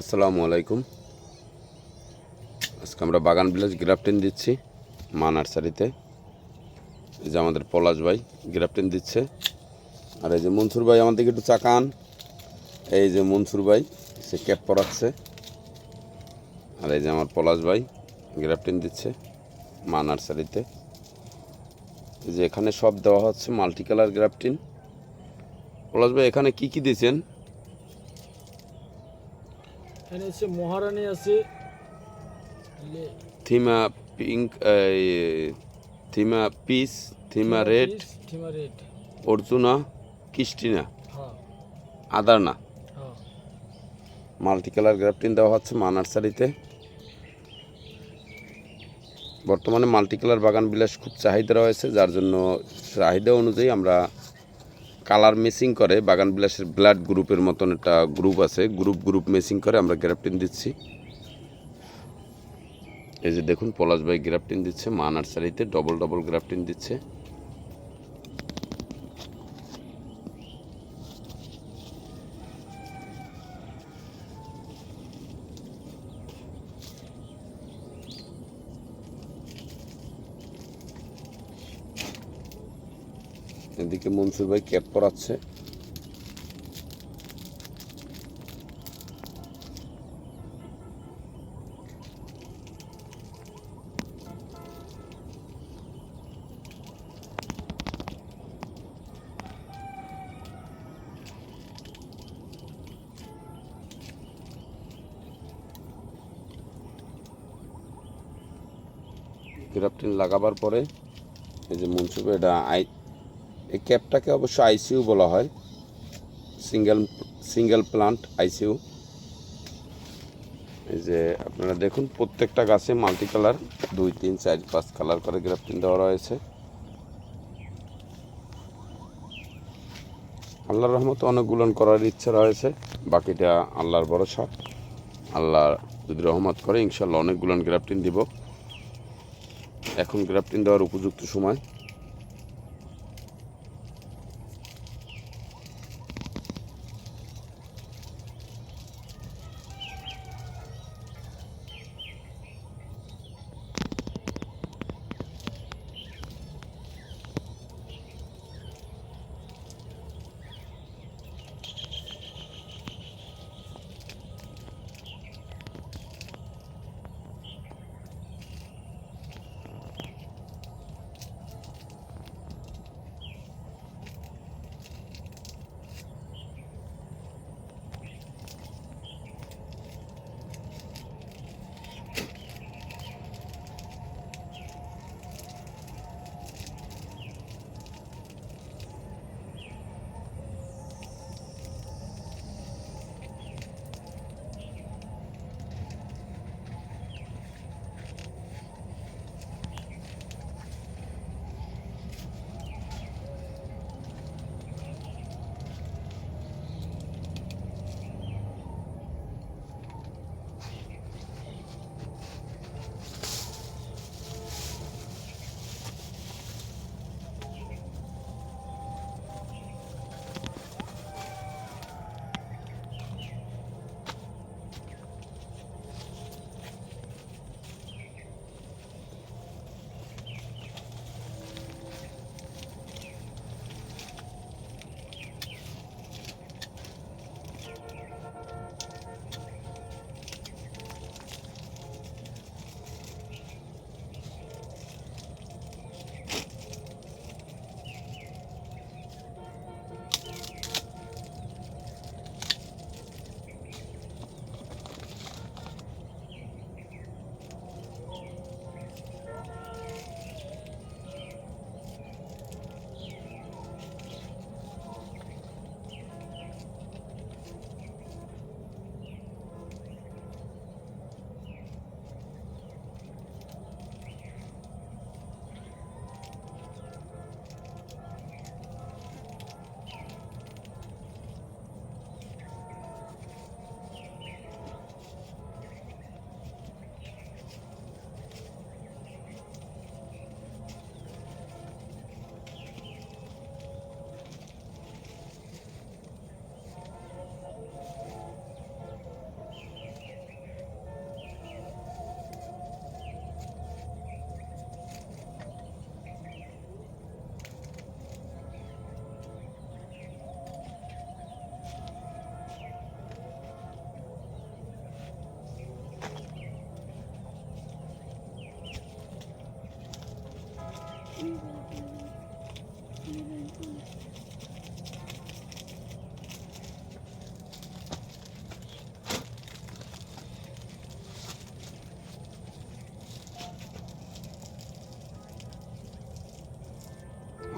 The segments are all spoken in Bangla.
আসসালামু আলাইকুম। আজকে আমরা বাগান ভিলেজ গ্রাফটিন দিচ্ছি, মা নার্সারিতে। এই যে আমাদের পলাশ ভাই গ্রাফটিন দিচ্ছে। আর এই যে মনসুর ভাই আমাদেরকে একটু চাকান এই যে মনসুর ভাই, সে ক্যাপ পরাচ্ছে। আর এই যে আমার পলাশ ভাই গ্রাফটিন দিচ্ছে, মা নার্সারিতে। এই যে এখানে সব দেওয়া হচ্ছে মাল্টি কালার গ্রাফটিন পলাশ ভাই, এখানে কি কি দিয়েছেন? এখানে হচ্ছে মহারানী আছে। থিমা পিঙ্ক থিমা পিস থিমা রেড থিমা রেড। অর্জুনা কিস্টিনা হ্যাঁ। আদারনা। হ্যাঁ। মাল্টি কালার গ্রাফটিন দেওয়া হচ্ছে মা নার্সারিতে বর্তমানে মাল্টি কালার বাগান বিলাস খুব চাহিদা রয়েছে যার জন্য চাহিদা অনুযায়ী আমরা কালার মেসিং করে, বাগান বিলাসের ব্লাড গ্রুপের মতন একটা গ্রুপ আছে। গ্রুপ গ্রুপ মেসিং করে আমরা গ্রাফটিন দিচ্ছি। এই যে দেখুন, পলাশ ভাই গ্রাফটিন দিচ্ছে মা নার্সারিতে ডবল ডবল গ্রাফটিন দিচ্ছে। এদিকে মনসুর ভাই ক্যাপ পরাচ্ছে। গ্রাফটিন লাগাবার পরে এই যে মনসুর এটা আই এই ক্যাপটাকে অবশ্য আইসিইউ বলা হয়। Single single plant ICU. এই যে আপনারা দেখুন, প্রত্যেকটা গাছে মাল্টি কালার দুই, তিন, চার, পাঁচ কালার করে গ্রাফটিন দেওয়া রয়েছে। আল্লাহর রহমতে অনেকগুলো করার ইচ্ছা রয়েছে। বাকিটা আল্লাহর ভরসা। আল্লাহ যদি রহমত করে ইনশাল্লাহ অনেকগুলো গ্রাফটিন দিব। এখন গ্রাফটিন দেওয়ার উপযুক্ত সময়।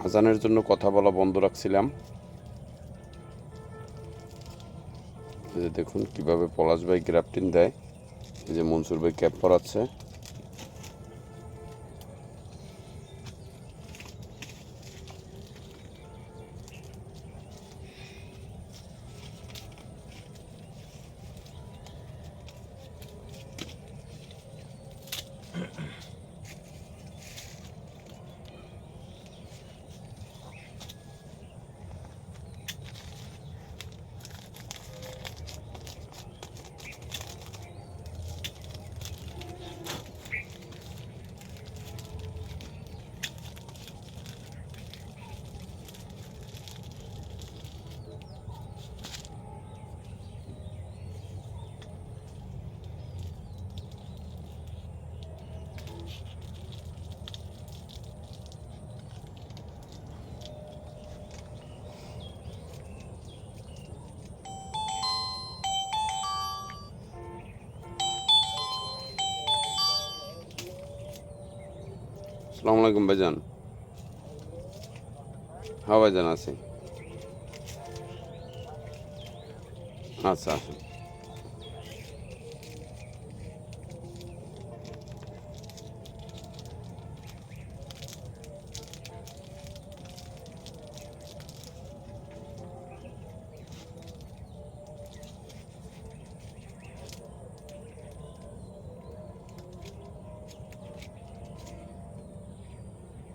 আজানের জন্য কথা বলা বন্ধ রাখছিলাম। দেখুন কীভাবে পলাশ ভাই গ্রাফটিন দেয়। এই যে মনসুর ভাই ক্যাপ পরাচ্ছে। সালাম আলাইকুম ভাইজান। হ্যাঁ ভাইজান আছি। আচ্ছা আসুন।